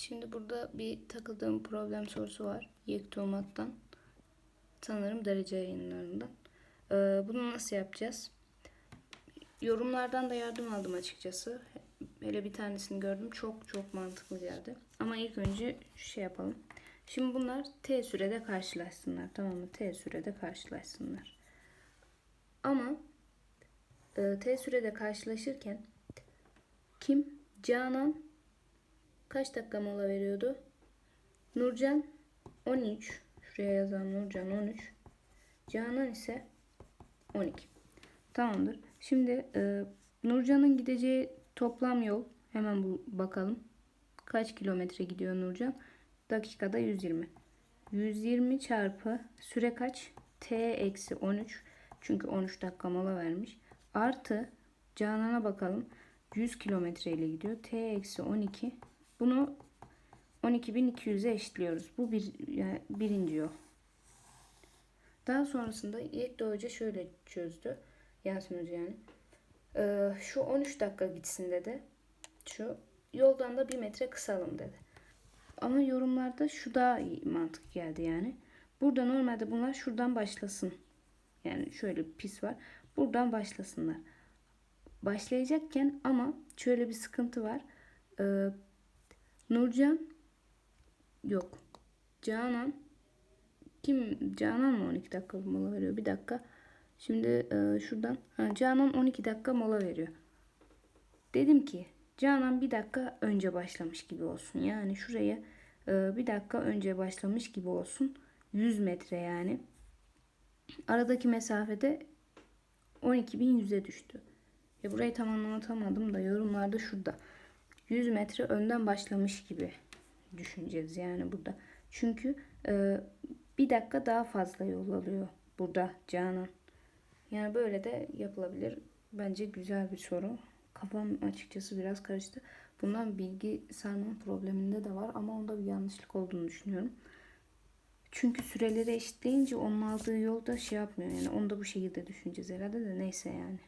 Şimdi burada bir takıldığım problem sorusu var. Yektomat'tan. Sanırım derece yayınlarından. Ee, bunu nasıl yapacağız? Yorumlardan da yardım aldım açıkçası. Hele bir tanesini gördüm. Çok çok mantıklı geldi. Ama ilk önce şey yapalım. Şimdi bunlar t sürede karşılaşsınlar. Tamam mı? T sürede karşılaşsınlar. Ama e, t sürede karşılaşırken kim? Canan kaç dakika mola veriyordu? Nurcan 13. Şuraya yazalım Nurcan 13. Canan ise 12. Tamamdır. Şimdi e, Nurcan'ın gideceği toplam yol hemen bu bakalım. Kaç kilometre gidiyor Nurcan? Dakikada 120. 120 çarpı süre kaç? T eksi 13. Çünkü 13 dakika mola vermiş. Artı Canan'a bakalım. 100 kilometre ile gidiyor. T eksi 12. Bunu 12.200'e eşitliyoruz. Bu bir yani birinci yol. Daha sonrasında Yekta Hoca şöyle çözdü. Yasemin Hoca yani. Ee, şu 13 dakika gitsin dedi. Şu yoldan da bir metre kısalım dedi. Ama yorumlarda şu daha mantık geldi yani. Burada normalde bunlar şuradan başlasın. Yani şöyle bir pis var. Buradan başlasınlar. Başlayacakken ama şöyle bir sıkıntı var. Ee, Nurcan yok. Canan kim Canan mı 12 dakika mola veriyor? Bir dakika. Şimdi e, şuradan ha, Canan 12 dakika mola veriyor. Dedim ki Canan bir dakika önce başlamış gibi olsun. Yani şuraya e, bir dakika önce başlamış gibi olsun. 100 metre yani. Aradaki mesafede 12.100'e düştü. Ya burayı tam anlatamadım da yorumlarda şurada. 100 metre önden başlamış gibi düşüneceğiz yani burada. Çünkü e, bir dakika daha fazla yol alıyor burada Canan. Yani böyle de yapılabilir. Bence güzel bir soru. Kafam açıkçası biraz karıştı. Bundan bilgi sarma probleminde de var ama onda bir yanlışlık olduğunu düşünüyorum. Çünkü süreleri eşitleyince onun aldığı yolda şey yapmıyor yani onu da bu şekilde düşüneceğiz herhalde de neyse yani.